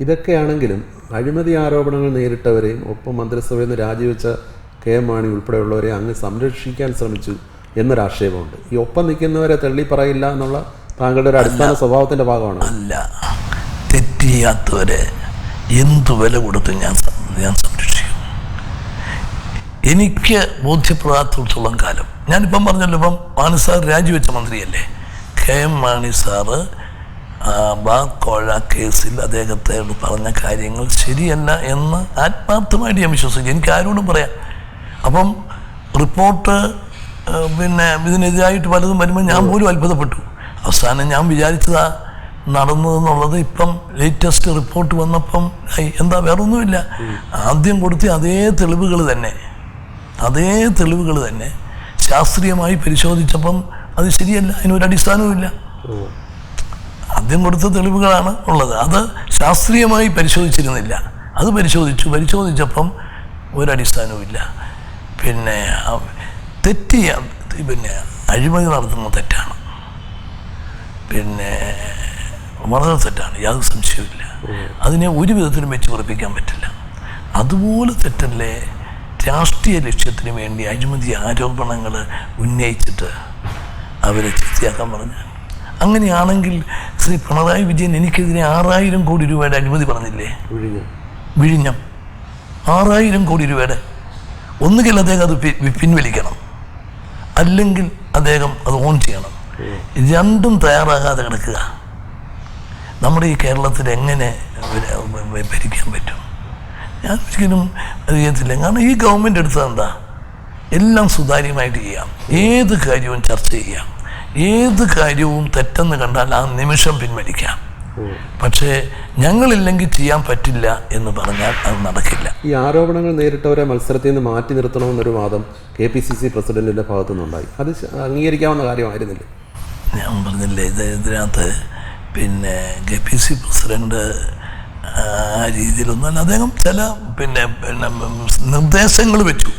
ഇതൊക്കെയാണെങ്കിലും അഴിമതി ആരോപണങ്ങൾ നേരിട്ടവരെയും ഒപ്പം മന്ത്രിസഭയിൽ നിന്ന് രാജിവെച്ച കെ എം മാണി ഉൾപ്പെടെയുള്ളവരെ അങ്ങ് സംരക്ഷിക്കാൻ ശ്രമിച്ചു എന്നൊരാക്ഷേപമുണ്ട്. ഈ ഒപ്പം നിൽക്കുന്നവരെ തള്ളി പറയില്ല എന്നുള്ള താങ്കളുടെ ഒരു അടിസ്ഥാന സ്വഭാവത്തിന്റെ ഭാഗമാണ്? അല്ല. തെറ്റ് ചെയ്യാത്തവരെ എന്തു വില കൊടുത്ത് ഞാൻ ഞാൻ സംരക്ഷിക്കും. എനിക്ക് ബോധ്യപ്പെടാത്തിടത്തോളം കാലം. ഞാനിപ്പം പറഞ്ഞല്ലോ ഇപ്പം മാണി സാർ രാജിവെച്ച മന്ത്രിയല്ലേ? കെ എം മാണി സാറ് ബാക്കോഴ കേസിൽ അദ്ദേഹത്തെ പറഞ്ഞ കാര്യങ്ങൾ ശരിയല്ല എന്ന് ആത്മാർത്ഥമായിട്ട് ഞാൻ വിശ്വസിക്കും എനിക്ക് ആരോടും പറയാം. അപ്പം റിപ്പോർട്ട് പിന്നെ ഇതിനെതിരായിട്ട് പലതും വരുമ്പോൾ ഞാൻ പോലും അത്ഭുതപ്പെട്ടു. അവസാനം ഞാൻ വിചാരിച്ചതാ നടന്നതെന്നുള്ളത് ഇപ്പം ലേറ്റസ്റ്റ് റിപ്പോർട്ട് വന്നപ്പം എന്താ വേറൊന്നുമില്ല. ആദ്യം കൊടുത്ത അതേ തെളിവുകൾ തന്നെ. അതേ തെളിവുകൾ തന്നെ. ശാസ്ത്രീയമായി പരിശോധിച്ചപ്പം അത് ശരിയല്ല. അതിനൊരു അടിസ്ഥാനവുമില്ല ആദ്യം കൊടുത്ത തെളിവുകളാണ് ഉള്ളത്. അത് ശാസ്ത്രീയമായി പരിശോധിച്ചിരുന്നില്ല. അത് പരിശോധിച്ചു. പരിശോധിച്ചപ്പം ഒരടിസ്ഥാനവുമില്ല. പിന്നെ തെറ്റ് പിന്നെ അഴിമതി നടത്തുന്ന തെറ്റാണ്. പിന്നെ വളരെ തെറ്റാണ്. യാതൊരു സംശയവുമില്ല. അതിനെ ഒരു വിധത്തിലും വെച്ച് ഉറപ്പിക്കാൻ പറ്റില്ല. അതുപോലെ തെറ്റല്ലേ രാഷ്ട്രീയ ലക്ഷ്യത്തിന് വേണ്ടി അഴിമതി ആരോപണങ്ങൾ ഉന്നയിച്ചിട്ട് അവരെ ചീത്തയാക്കാൻ പറഞ്ഞാൽ അങ്ങനെയാണെങ്കിൽ ശ്രീ പിണറായി വിജയൻ എനിക്കെതിരെ ആറായിരം കോടി രൂപയുടെ അനുമതി പറഞ്ഞില്ലേ? വിഴിഞ്ഞം. ആറായിരം കോടി രൂപയുടെ. ഒന്നുകിൽ അദ്ദേഹം അത് പിൻവലിക്കണം. അല്ലെങ്കിൽ അദ്ദേഹം അത് ഓൺ ചെയ്യണം. രണ്ടും തയ്യാറാകാതെ കിടക്കുക. നമ്മുടെ ഈ കേരളത്തിൽ എങ്ങനെ ഭരിക്കാൻ പറ്റും? ഞാൻ ഒരിക്കലും അത് ചെയ്യത്തില്ല. കാരണം ഈ ഗവൺമെന്റ് എടുത്തത് എന്താ എല്ലാം സുതാര്യമായിട്ട് ചെയ്യാം. ഏത് കാര്യവും ചർച്ച ചെയ്യാം. ഏത് കാര്യവും തെറ്റെന്ന് കണ്ടാൽ ആ നിമിഷം പിൻവലിക്കാം. പക്ഷേ ഞങ്ങളില്ലെങ്കിൽ ചെയ്യാൻ പറ്റില്ല എന്ന് പറഞ്ഞാൽ അത് നടക്കില്ല. ഈ ആരോപണങ്ങൾ നേരിട്ടവരെ മത്സരത്തിൽ നിന്ന് മാറ്റി നിർത്തണമെന്നൊരു വാദം കെ പി സി സി പ്രസിഡന്റിന്റെ ഭാഗത്തു നിന്നുണ്ടായി അത് അംഗീകരിക്കാവുന്ന കാര്യമായിരുന്നില്ല? ഞാൻ പറഞ്ഞില്ലേ ഇത് ഇതിനകത്ത് പിന്നെ കെ പി സി പ്രസിഡന്റ് ആ രീതിയിലൊന്നും അദ്ദേഹം ചില പിന്നെ പിന്നെ നിർദ്ദേശങ്ങൾ വെച്ചു.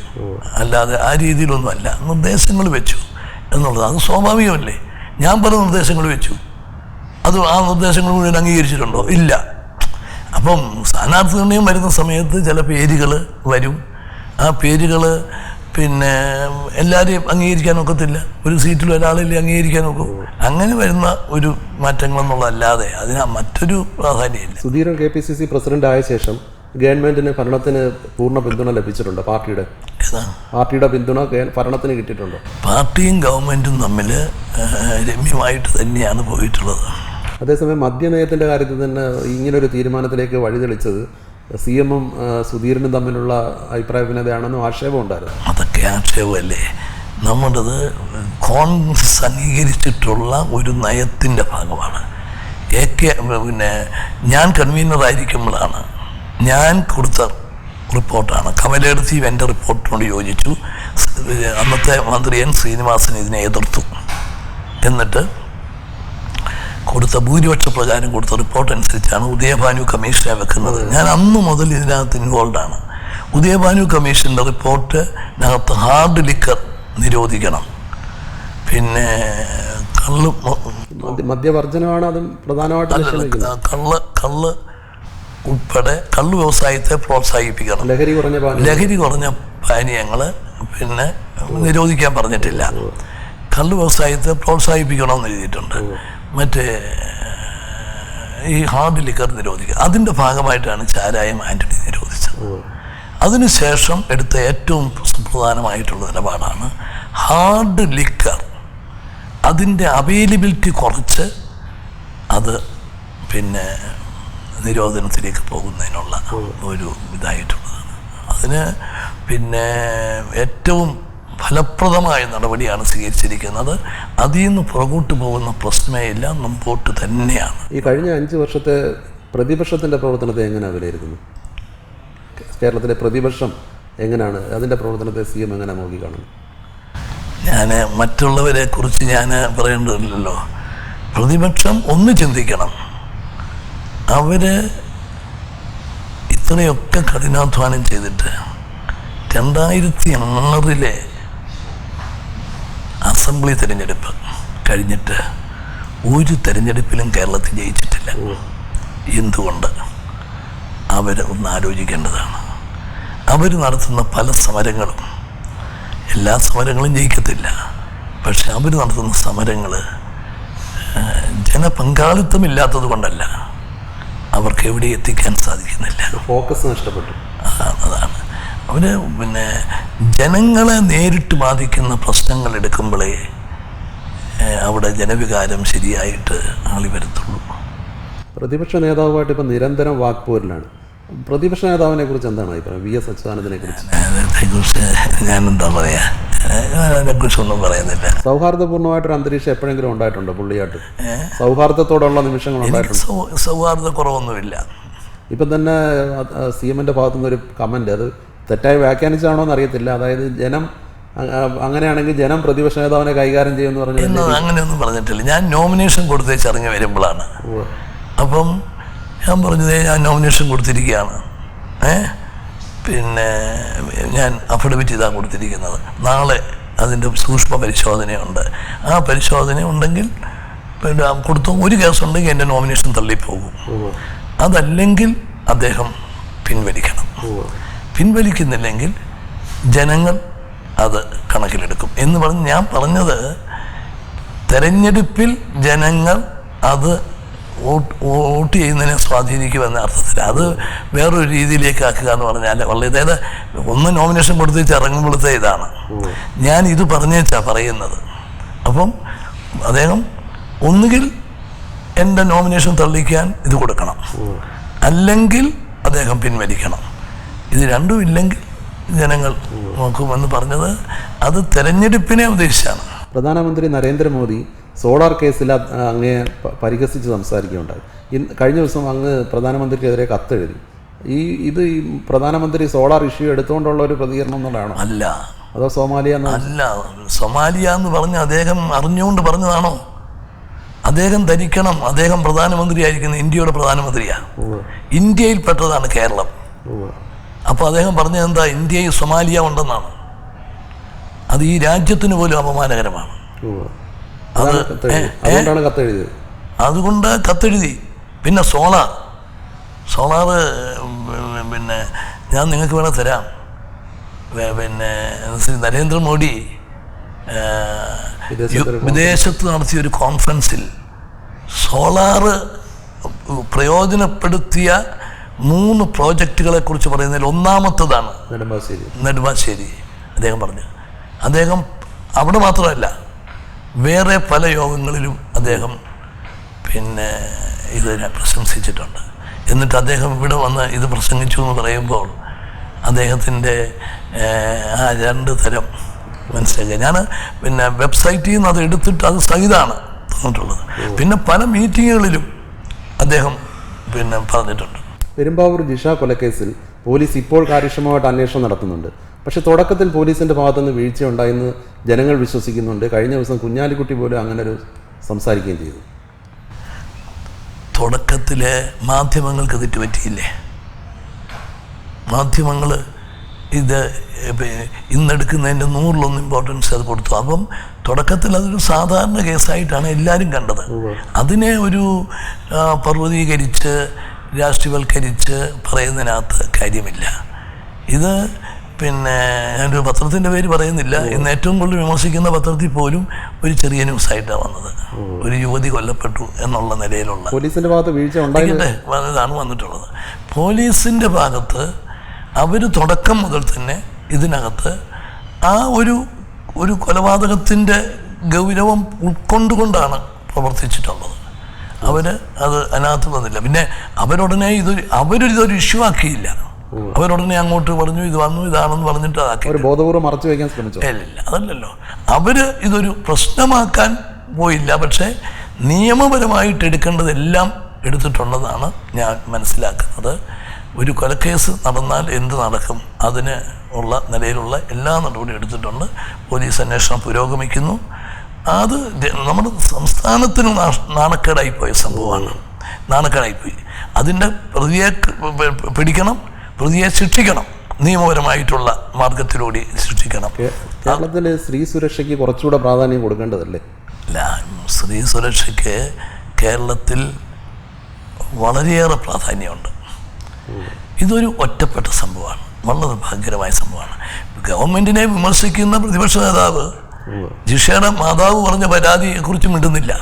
അല്ലാതെ ആ രീതിയിലൊന്നും അല്ല നിർദ്ദേശങ്ങൾ വെച്ചു. എന്നുള്ളത് അത് സ്വാഭാവികമല്ലേ? ഞാൻ പല നിർദ്ദേശങ്ങൾ വെച്ചു. അത് ആ നിർദ്ദേശങ്ങൾ മുഴുവൻ അംഗീകരിച്ചിട്ടുണ്ടോ? ഇല്ല. അപ്പം സ്ഥാനാർത്ഥി നിർണയം വരുന്ന സമയത്ത് ചില പേരുകൾ വരും. ആ പേരുകൾ പിന്നെ എല്ലാവരെയും അംഗീകരിക്കാൻ ഒക്കത്തില്ല ഒരു സീറ്റിൽ ഒരാളില്ലേ അംഗീകരിക്കാൻ ഒക്കും അങ്ങനെ വരുന്ന ഒരു മാറ്റങ്ങളെന്നുള്ളതല്ലാതെ അതിന് മറ്റൊരു പ്രാധാന്യമില്ല. Sudheeran K P C C president ആയ ശേഷം ഗവൺമെന്റിന് ഭരണത്തിന് പൂർണ പിന്തുണ ലഭിച്ചിട്ടുണ്ട് പാർട്ടിയുടെ. പാർട്ടിയുടെ പിന്തുണ ഭരണത്തിന് കിട്ടിയിട്ടുണ്ടോ. പാർട്ടിയും ഗവൺമെന്റും തമ്മിൽ രമ്യമായിട്ട് തന്നെയാണ് പോയിട്ടുള്ളത്. അതേസമയം മദ്യനയത്തിന്റെ കാര്യത്തിൽ തന്നെ ഇങ്ങനൊരു തീരുമാനത്തിലേക്ക് വഴിതെളിച്ചത് സി എമ്മും സുധീരനും തമ്മിലുള്ള അഭിപ്രായ ഭിന്നതയാണെന്നും ആക്ഷേപം ഉണ്ടായിരുന്നു. അതൊക്കെ ആക്ഷേപമല്ലേ? നമ്മുടേത് കോൺഗ്രസ് അംഗീകരിച്ചിട്ടുള്ള ഒരു നയത്തിന്റെ ഭാഗമാണ്. എ കെ പിന്നെ ഞാൻ കൺവീനറായിരിക്കുമ്പോഴാണ് ഞാൻ കൊടുത്ത റിപ്പോർട്ടാണ്. കമലെടുത്തി എന്റെ റിപ്പോർട്ടിനോട് യോജിച്ചു. അന്നത്തെ മന്ത്രി എൻ ശ്രീനിവാസൻ ഇതിനെ എതിർത്തു. എന്നിട്ട് കൊടുത്ത ഭൂരിപക്ഷ പ്രകാരം കൊടുത്ത റിപ്പോർട്ട് അനുസരിച്ചാണ് ഉദയഭാനു കമ്മീഷനെ വെക്കുന്നത്. ഞാൻ അന്ന് മുതൽ ഇതിനകത്ത് ഇൻവോൾവ് ആണ്. ഉദയഭാനു കമ്മീഷന്റെ റിപ്പോർട്ടിനകത്ത് ഹാർഡ് ലിക്കർ നിരോധിക്കണം. പിന്നെ കള്ള് മദ്യവർജനമാണ് അതും പ്രധാനമായിട്ട് കള്ള് കള്ള് ഉൾപ്പെടെ കള്ളു വ്യവസായത്തെ പ്രോത്സാഹിപ്പിക്കണം. ലഹരി കുറഞ്ഞ ലഹരി കുറഞ്ഞ പാനീയങ്ങൾ പിന്നെ നിരോധിക്കാൻ പറഞ്ഞിട്ടില്ല. കള്ളു വ്യവസായത്തെ പ്രോത്സാഹിപ്പിക്കണം എന്ന് എഴുതിയിട്ടുണ്ട്. മറ്റേ ഈ ഹാർഡ് ലിക്കർ നിരോധിക്കുക. അതിന്റെ ഭാഗമായിട്ടാണ് ചാരായം ആന്റണി നിരോധിച്ചത്. അതിനുശേഷം എടുത്ത ഏറ്റവും സുപ്രധാനമായിട്ടുള്ള നിലപാടാണ് ഹാർഡ് ലിക്കർ അതിന്റെ അവൈലബിലിറ്റി കുറച്ച് അത് പിന്നെ നിരോധനത്തിലേക്ക് പോകുന്നതിനുള്ള ഒരു ഇതായിട്ടുള്ളതാണ്. അതിന് പിന്നെ ഏറ്റവും ഫലപ്രദമായ നടപടിയാണ് സ്വീകരിച്ചിരിക്കുന്നത്. അതിൽ നിന്ന് പുറകോട്ട് പോകുന്ന പ്രശ്നമേ ഇല്ല മുമ്പോട്ട് തന്നെയാണ്. ഈ കഴിഞ്ഞ അഞ്ച് വർഷത്തെ പ്രതിപക്ഷത്തിന്റെ പ്രവർത്തനത്തെ എങ്ങനെയാണ് വിലയിരുത്തുന്നത് കേരളത്തിലെ പ്രതിപക്ഷം എങ്ങനെയാണ് അതിന്റെ പ്രവർത്തനത്തെ സി എം എങ്ങനെ നോക്കി കാണുന്നു? ഞാൻ മറ്റുള്ളവരെ കുറിച്ച് ഞാൻ പറയേണ്ടതില്ലല്ലോ. പ്രതിപക്ഷം ഒന്ന് ചിന്തിക്കണം. അവർ ഇത്രയൊക്കെ കഠിനാധ്വാനം ചെയ്തിട്ട് രണ്ടായിരത്തി ആറിലെ അസംബ്ലി തിരഞ്ഞെടുപ്പ് കഴിഞ്ഞിട്ട് ഒരു തിരഞ്ഞെടുപ്പിലും കേരളത്തിൽ ജയിച്ചിട്ടില്ല. എന്തുകൊണ്ട്? അവർ ഒന്ന് ആലോചിക്കേണ്ടതാണ്. അവർ നടത്തുന്ന പല സമരങ്ങളും എല്ലാ സമരങ്ങളും ജയിക്കത്തില്ല. പക്ഷെ അവർ നടത്തുന്ന സമരങ്ങൾ ജനപങ്കാളിത്തമില്ലാത്തത് കൊണ്ടല്ല. അവർക്ക് എവിടെ എത്തിക്കാൻ സാധിക്കുന്നില്ല. ഫോക്കസ് നഷ്ടപ്പെട്ടു അതാണ്. അവർ പിന്നെ ജനങ്ങളെ നേരിട്ട് ബാധിക്കുന്ന പ്രശ്നങ്ങൾ എടുക്കുമ്പോഴേ അവിടെ ജനവികാരം ശരിയായിട്ട് ആളി വരത്തുള്ളൂ. പ്രതിപക്ഷ നേതാവുമായിട്ട് ഇപ്പം നിരന്തരം വാക്പോരിലാണ്. പ്രതിപക്ഷ നേതാവിനെ കുറിച്ച് എന്താണ് അഭിപ്രായം? വി എസ് അച്യുതാനന്ദനെ കുറിച്ച് ഞാൻ ഞാനെന്താ പറയാ? ഏഹ്, അതിനെക്കുറിച്ചൊന്നും പറയുന്നില്ല. സൗഹാർദ്ദപൂർണമായിട്ടൊരു അന്തരീക്ഷം എപ്പോഴെങ്കിലും ഉണ്ടായിട്ടുണ്ടോ പുള്ളിയായിട്ട്? സൗഹാർദ്ദത്തോടുള്ള നിമിഷങ്ങൾ ഉണ്ടായിട്ടുണ്ട്? സൗഹാർദ്ദ കുറവൊന്നുമില്ല ഇപ്പം തന്നെ സി എമ്മിന്റെ ഭാഗത്തു നിന്നൊരു കമന്റ് അത് തെറ്റായി വ്യാഖ്യാനിച്ചാണോ എന്ന് അറിയത്തില്ല. അതായത് ജനം അങ്ങനെയാണെങ്കിൽ ജനം പ്രതിപക്ഷ നേതാവിനെ കൈകാര്യം ചെയ്യുമെന്ന് പറഞ്ഞു അങ്ങനെയൊന്നും പറഞ്ഞിട്ടില്ല. ഞാൻ നോമിനേഷൻ കൊടുത്തേച്ച് ഇറങ്ങി വരുമ്പോഴാണ്. അപ്പം ഞാൻ പറഞ്ഞത് ഞാൻ നോമിനേഷൻ കൊടുത്തിരിക്കുകയാണ്. ഏ? പിന്നെ ഞാൻ അഫിഡവിറ്റ് ഇതാണ് കൊടുത്തിരിക്കുന്നത്. നാളെ അതിന്റെ സൂക്ഷ്മ പരിശോധനയുണ്ട്. ആ പരിശോധന ഉണ്ടെങ്കിൽ പിന്നെ കൊടുത്തു ഒരു കേസ് ഉണ്ടെങ്കിൽ എന്റെ നോമിനേഷൻ തള്ളിപ്പോകും അതല്ലെങ്കിൽ അദ്ദേഹം പിൻവലിക്കണം. പിൻവലിക്കുന്നില്ലെങ്കിൽ ജനങ്ങൾ അത് കണക്കിലെടുക്കും. എന്ന് പറഞ്ഞ് ഞാൻ പറഞ്ഞത് തെരഞ്ഞെടുപ്പിൽ ജനങ്ങൾ അത് വോട്ട് വോട്ട് ചെയ്യുന്നതിനെ സ്വാധീനിക്കുമെന്ന അർത്ഥത്തിൽ. അത് വേറൊരു രീതിയിലേക്ക് ആക്കുക എന്ന് പറഞ്ഞാൽ വളരെ അതായത് ഒന്ന് നോമിനേഷൻ കൊടുത്തേച്ച് ഇറങ്ങുമ്പോഴത്തെ ഇതാണ്. ഞാൻ ഇത് പറഞ്ഞേച്ചാ പറയുന്നത്. അപ്പം അദ്ദേഹം ഒന്നുകിൽ എന്റെ നോമിനേഷൻ തള്ളിക്കാൻ ഇത് കൊടുക്കണം. അല്ലെങ്കിൽ അദ്ദേഹം പിൻവലിക്കണം. ഇത് രണ്ടും ഇല്ലെങ്കിൽ ജനങ്ങൾ നോക്കുമെന്ന് പറഞ്ഞത് അത് തെരഞ്ഞെടുപ്പിനെ ഉദ്ദേശിച്ചാണ്. പ്രധാനമന്ത്രി നരേന്ദ്രമോദി സോളാർ കേസിൽ അങ്ങേ പരിഹസിച്ച് സംസാരിക്കുകയുണ്ടായി. ഇന്ന് കഴിഞ്ഞ ദിവസം അങ്ങ് പ്രധാനമന്ത്രിക്കെതിരെ കത്തെഴുതി. ഈ ഇത് ഈ പ്രധാനമന്ത്രി സോളാർ ഇഷ്യൂ എടുത്തുകൊണ്ടുള്ള ഒരു പ്രതികരണം എന്നുള്ളതാണോ അല്ല. അതോ സോമാലിയ അല്ല. സോമാലിയ എന്ന് പറഞ്ഞ് അദ്ദേഹം അറിഞ്ഞുകൊണ്ട് പറഞ്ഞതാണോ? അദ്ദേഹം ധരിക്കണം. അദ്ദേഹം പ്രധാനമന്ത്രിയായിരിക്കുന്ന ഇന്ത്യയുടെ പ്രധാനമന്ത്രിയാണ് ഇന്ത്യയിൽ പെട്ടതാണ് കേരളം. അപ്പോൾ അദ്ദേഹം പറഞ്ഞത് എന്താ? ഇന്ത്യയിൽ സൊമാലിയ ഉണ്ടെന്നാണ്. അത് ഈ രാജ്യത്തിന് പോലും അപമാനകരമാണ് അതാണ് അത് കത്തെഴുതിയത് ഏ, അതുകൊണ്ടാണ് കത്തെഴുതിയത്. അതുകൊണ്ട് കത്തെഴുതി. പിന്നെ സോളാർ സോളാർ പിന്നെ ഞാൻ നിങ്ങൾക്ക് വേണേൽ തരാം. പിന്നെ ശ്രീ നരേന്ദ്രമോദി വിദേശത്ത് നടത്തിയ ഒരു കോൺഫറൻസിൽ സോളാർ പ്രയോജനപ്പെടുത്തിയ മൂന്ന് പ്രോജക്റ്റുകളെ കുറിച്ച് പറയുന്നതിൽ ഒന്നാമത്തതാണ് നെടുമ്പാശ്ശേരി. അദ്ദേഹം പറഞ്ഞു. അദ്ദേഹം അവിടെ മാത്രമല്ല വേറെ പല യോഗങ്ങളിലും അദ്ദേഹം പിന്നെ ഇതിനെ പ്രശംസിച്ചിട്ടുണ്ട്. എന്നിട്ട് അദ്ദേഹം ഇവിടെ വന്ന് ഇത് പ്രസംഗിച്ചു എന്ന് പറയുമ്പോൾ അദ്ദേഹത്തിന്റെ ആ രണ്ട് തരം മനസ്സിലാക്കുക ഞാൻ പിന്നെ വെബ്സൈറ്റിൽ നിന്ന് അത് എടുത്തിട്ട് അത് സഹിതാണ് തന്നിട്ടുള്ളത് പിന്നെ പല മീറ്റിങ്ങുകളിലും അദ്ദേഹം പിന്നെ പറഞ്ഞിട്ടുണ്ട്. പെരുമ്പാവൂർ ജിഷ കൊലക്കേസിൽ പോലീസ് ഇപ്പോൾ കാര്യക്ഷമമായിട്ട് അന്വേഷണം നടത്തുന്നുണ്ട്. പക്ഷേ തുടക്കത്തിൽ പോലീസിന്റെ ഭാഗത്തുനിന്ന് വീഴ്ച ഉണ്ടായെന്ന് ജനങ്ങൾ വിശ്വസിക്കുന്നുണ്ട്. കഴിഞ്ഞ ദിവസം കുഞ്ഞാലിക്കുട്ടി പോലും അങ്ങനെ ഒരു സംസാരിക്കുകയും ചെയ്തു. തുടക്കത്തിൽ മാധ്യമങ്ങൾക്ക് തെറ്റുപറ്റിയില്ലേ? മാധ്യമങ്ങൾ ഇത് ഇന്നെടുക്കുന്നതിന്റെ നൂറിലൊന്ന് ഇമ്പോർട്ടൻസ് അത് കൊടുത്തു. അപ്പം തുടക്കത്തിൽ അതൊരു സാധാരണ കേസായിട്ടാണ് എല്ലാവരും കണ്ടത്. അതിനെ ഒരു പർവതീകരിച്ച് രാഷ്ട്രീയവൽക്കരിച്ച് പറയുന്നതിനകത്ത് കാര്യമില്ല. ഇത് പിന്നെ ഞാനൊരു പത്രത്തിന്റെ പേര് പറയുന്നില്ല. ഇന്ന് ഏറ്റവും കൂടുതൽ വിമർശിക്കുന്ന പത്രത്തിൽ പോലും ഒരു ചെറിയ ന്യൂസ് ആയിട്ടാണ് വന്നത് ഒരു യുവതി കൊല്ലപ്പെട്ടു എന്നുള്ള നിലയിലുള്ള. പോലീസിന്റെ ഭാഗത്ത് വീഴ്ച ഇതാണ് വന്നിട്ടുള്ളത്. പോലീസിന്റെ ഭാഗത്ത് അവർ തുടക്കം മുതൽ തന്നെ ഇതിനകത്ത് ആ ഒരു ഒരു കൊലപാതകത്തിന്റെ ഗൗരവം ഉൾക്കൊണ്ടുകൊണ്ടാണ് പ്രവർത്തിച്ചിട്ടുള്ളത്. അവർ അത് അതിനകത്ത് വന്നില്ല. പിന്നെ അവരുടനെ ഇത് അവരിതൊരു ഇഷ്യൂ ആക്കിയില്ല. അവരുടനെ അങ്ങോട്ട് പറഞ്ഞു ഇത് വന്നു ഇതാണെന്ന് പറഞ്ഞിട്ട് അതാക്കി. ബോധപൂർവം മറച്ചു വയ്ക്കാൻ ശ്രമിച്ചു. ഇല്ല അതല്ലല്ലോ. അവർ ഇതൊരു പ്രശ്നമാക്കാൻ പോയില്ല. പക്ഷേ നിയമപരമായിട്ട് എടുക്കേണ്ടതെല്ലാം എടുത്തിട്ടുള്ളതാണ് ഞാൻ മനസ്സിലാക്കുന്നത്. ഒരു കൊലക്കേസ് നടന്നാൽ എന്ത് നടക്കും? അതിന് ഉള്ള നിലയിലുള്ള എല്ലാ നടപടിയും എടുത്തിട്ടുണ്ട്. പോലീസ് അന്വേഷണം പുരോഗമിക്കുന്നു. അത് നമ്മുടെ സംസ്ഥാനത്തിന് നാണക്കേടായി പോയ സംഭവമാണ്. നാണക്കേടായിപ്പോയി. അതിന്റെ പ്രതിയെ പിടിക്കണം പ്രതിയെ ശിക്ഷിക്കണം. നിയമപരമായിട്ടുള്ള മാർഗത്തിലൂടെ ശിക്ഷിക്കണം. കേരളത്തിൽ സ്ത്രീ സുരക്ഷയ്ക്ക് കുറച്ചുകൂടെ പ്രാധാന്യം കൊടുക്കേണ്ടതല്ലേ? അല്ല സ്ത്രീ സുരക്ഷയ്ക്ക് കേരളത്തിൽ വളരെയേറെ പ്രാധാന്യമുണ്ട്. ഇതൊരു ഒറ്റപ്പെട്ട സംഭവമാണ്. വളരെ ഭാഗ്യകരമായ സംഭവമാണ്. ഗവൺമെന്റിനെ വിമർശിക്കുന്ന പ്രതിപക്ഷ നേതാവ്. ജിഷയുടെ മാതാവ് പറഞ്ഞ പരാതിയെക്കുറിച്ച് മിണ്ടുന്നില്ല.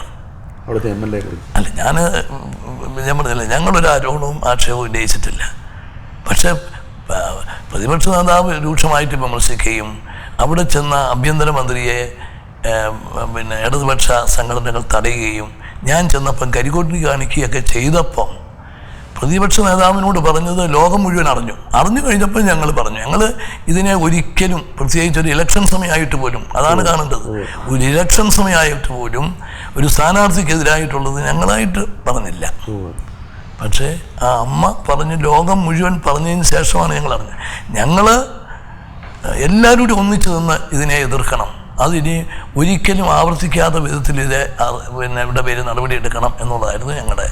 അല്ല ഞാൻ ഞാൻ പറഞ്ഞില്ല ഞങ്ങളൊരു ആരോപണവും ആക്ഷേപവും ഉന്നയിച്ചിട്ടില്ല. പക്ഷെ പ്രതിപക്ഷ നേതാവ് രൂക്ഷമായിട്ട് വിമർശിക്കുകയും അവിടെ ചെന്ന ആഭ്യന്തരമന്ത്രിയെ മന്ത്രിയെ പിന്നെ ഇടതുപക്ഷ സംഘടനകൾ തടയുകയും ഞാൻ ചെന്നപ്പം കരികൊട്ടി കാണിക്കുകയൊക്കെ ചെയ്തപ്പം പ്രതിപക്ഷ നേതാവിനോട് പറഞ്ഞത് ലോകം മുഴുവൻ അറിഞ്ഞു. അറിഞ്ഞു കഴിഞ്ഞപ്പോൾ ഞങ്ങൾ പറഞ്ഞു ഞങ്ങൾ ഇതിനെ ഒരിക്കലും പ്രത്യേകിച്ച് ഒരു ഇലക്ഷൻ സമയമായിട്ട് പോലും അതാണ് കാണേണ്ടത്. ഒരു ഇലക്ഷൻ സമയമായിട്ട് പോലും ഒരു സ്ഥാനാർത്ഥിക്കെതിരായിട്ടുള്ളത് ഞങ്ങളായിട്ട് പറഞ്ഞില്ല. പക്ഷേ ആ അമ്മ പറഞ്ഞ് ലോകം മുഴുവൻ പറഞ്ഞതിന് ശേഷമാണ് ഞങ്ങൾ അറിഞ്ഞത്. ഞങ്ങൾ എല്ലാവരും കൂടി ഒന്നിച്ചു നിന്ന് ഇതിനെ എതിർക്കണം. അതിനി ഒരിക്കലും ആവർത്തിക്കാത്ത വിധത്തിൽ ഇത് പിന്നെ ഇവിടെ പേര് നടപടിയെടുക്കണം എന്നുള്ളതായിരുന്നു ഞങ്ങളുടെ